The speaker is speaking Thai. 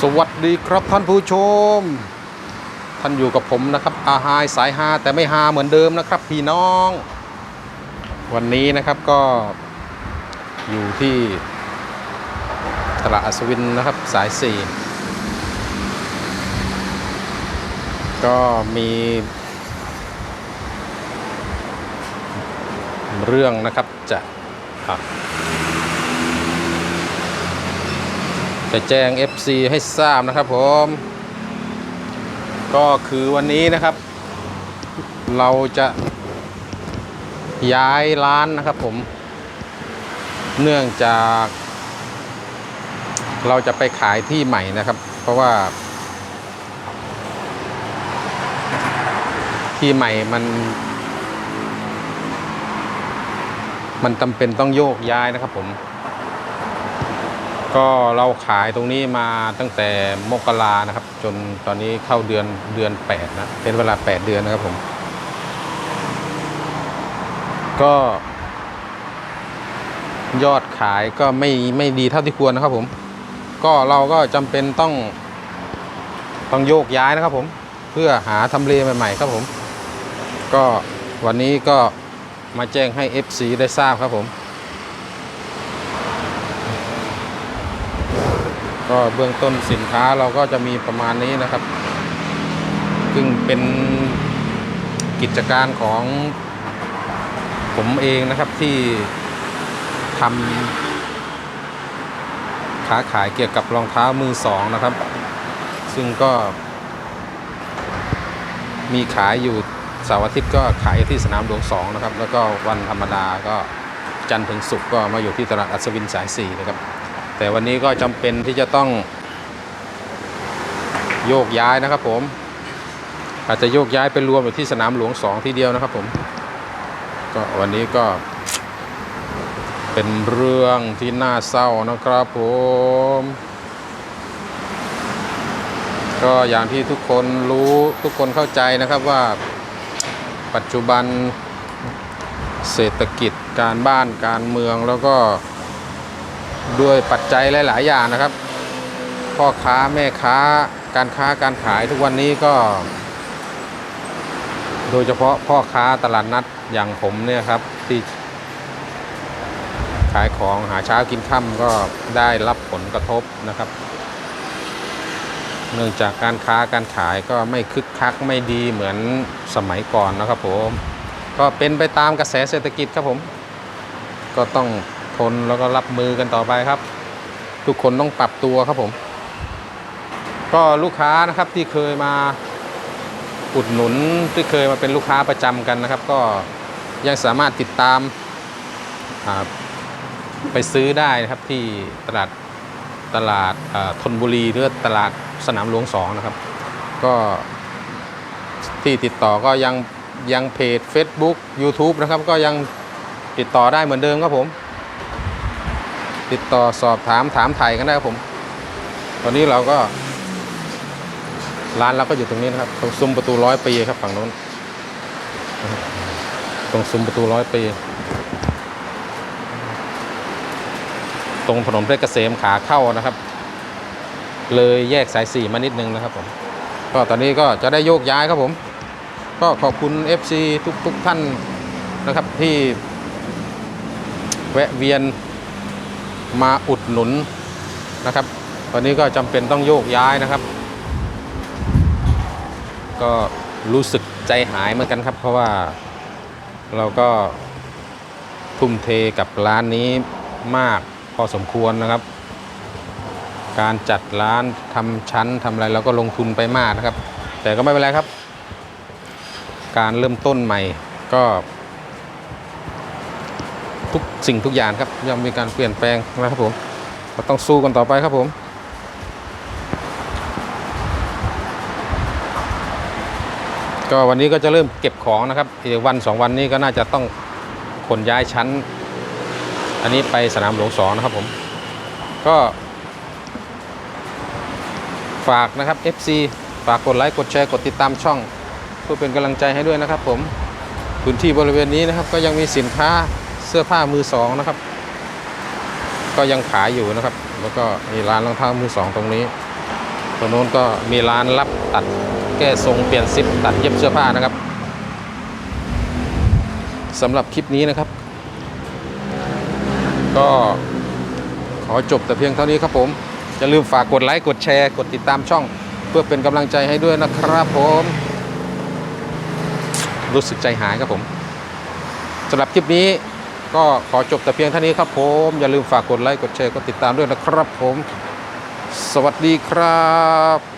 สวัสดีครับท่านผู้ชม ท่านอยู่กับผมนะครับอาหายสายฮาแต่ไม่ฮาเหมือนเดิมนะครับ พี่น้อง วันนี้นะครับก็อยู่ที่ตลาดอัศวินนะครับสายสี่ก็มี เรื่องนะครับจะอะ จะแจ้ง FC ให้ทราบนะครับผม ก็คือวันนี้นะครับ เราจะย้ายร้านนะครับผม เนื่องจาก เราจะไปขายที่ใหม่นะครับ เพราะว่า ที่ใหม่มัน มันจำเป็นต้องโยกย้ายนะครับผม ก็เราขายตรงนี้มาตั้งแต่มกรานะครับ จนตอนนี้เข้าเดือนเดือน8นะเป็นเวลา 8 เดือนนะครับผม ก็ ยอดขายก็ไม่ไม่ดีเท่าที่ควรนะครับผม ก็เราก็จำเป็นต้อง ต้องโยกย้ายนะครับผม เพื่อหาทำเลใหม่ ๆ ครับผม ก็วันนี้ก็มาแจ้งให้ FC ได้ทราบครับผม ก็เบื้องต้นสินค้าเราก็จะมีประมาณนี้นะครับ ซึ่งเป็นกิจการของผมเองนะครับที่ทำค้าขายเกี่ยวกับรองเท้ามือสองนะครับ ซึ่งก็ มีขายอยู่เสาร์อาทิตย์ก็ขายที่สนามหลวงสองนะครับ แล้วก็วันธรรมดาก็จันทร์ถึงศุกร์ก็มาอยู่ที่ตลาดอัศวินสายสี่นะครับ แต่วันนี้ก็จำเป็นที่จะต้อง โยกย้ายนะครับผม อาจจะโยกย้ายไปรวมอยู่ที่สนามหลวงสองทีเดียวนะครับผม ก็วันนี้ก็ เป็นเรื่องที่น่าเศร้านะครับผม ก็อย่างที่ทุกคนรู้ทุกคนเข้าใจนะครับว่าปัจจุบันเศรษฐกิจการบ้านการเมืองแล้วก็ ด้วยปัจจัยหลาย ๆ อย่างนะครับ พ่อค้าแม่ค้าการค้าการขายทุกวันนี้ก็ โดยเฉพาะพ่อค้าตลาดนัดอย่างผมเนี่ยครับที่ขายของหาเช้ากินค่ำก็ได้รับผลกระทบนะครับ เนื่องจากการค้าการขายก็ไม่คึกคักไม่ดีเหมือนสมัยก่อนนะครับผม ก็เป็นไปตามกระแสเศรษฐกิจครับผม ก็ต้อง ทนแล้วก็รับมือกันต่อไปครับ ทุกคนต้องปรับตัวครับผม ก็ลูกค้านะครับที่เคยมาอุดหนุนที่เคยมาเป็นลูกค้าประจำกันนะครับ ก็ยังสามารถติดตามไปซื้อได้นะครับที่ตลาดตลาดธนบุรีหรือตลาดสนามหลวงสองนะครับ ก็ที่ติดต่อก็ยังยังเพจ Facebook YouTube นะครับ ก็ยังติดต่อได้เหมือนเดิมครับผม ติดต่อสอบถามถามไทยกันได้ครับผม ตอนนี้เราก็ ร้านเราก็อยู่ตรงนี้นะครับ ตรงซุ้มประตูร้อยปีครับฝั่งโน้น ตรงซุ้มประตูร้อยปี ตรงถนนเพชรเกษมขาเข้านะครับ เลยแยกสายสี่มานิดนึงนะครับผมก็ตอนนี้ก็จะได้โยกย้ายครับผม ก็ขอบคุณ FC ทุกทุกท่านนะครับที่แวะเวียน มาอุดหนุนนะครับตอนนี้ก็จำเป็นต้องโยกย้ายนะครับ ก็รู้สึกใจหายเหมือนกันครับ เพราะว่าเราก็ทุ่มเทกับร้านนี้มากพอสมควรนะครับ การจัดร้านทำชั้นทำอะไรเราก็ลงทุนไปมากนะครับ แต่ก็ไม่เป็นไรครับ การเริ่มต้นใหม่ก็ ทุกสิ่งทุกอย่างครับย่อมมีการเปลี่ยนแปลงนะครับผมเราต้องสู้กันต่อไปครับผมก็วันนี้ก็จะเริ่มเก็บของนะครับอีกวันสองวันนี้ก็น่าจะต้องขนย้ายชั้น อันนี้ไปสนามหลวงสองนะครับผม ก็ฝากนะครับ FC ฝากกดไลค์กดแชร์กดติดตามช่อง เพื่อเป็นกำลังใจให้ด้วยนะครับผม พื้นที่บริเวณนี้นะครับก็ยังมีสินค้า สื้อผ้ามือสองนะครับ ก็ยังขายอยู่นะครับ แล้วก็มีร้านรองเท้ามือสองตรงนี้ตรงโน้นก็มีร้านรับตัดแก้ทรงเปลี่ยนซิปตัดเย็บเสื้อผ้านะครับสำหรับคลิปนี้นะครับ ก็ขอจบแต่เพียงเท่านี้ครับผมอย่าลืมฝากกดไลค์กดแชร์กดติดตามช่อง เพื่อเป็นกำลังใจให้ด้วยนะครับผม รู้สึกใจหายครับผมสำหรับคลิปนี้ ก็ขอจบแต่เพียงเท่านี้ครับผม อย่าลืมฝากกดไลค์ กดแชร์ กดติดตามด้วยนะครับผม สวัสดีครับ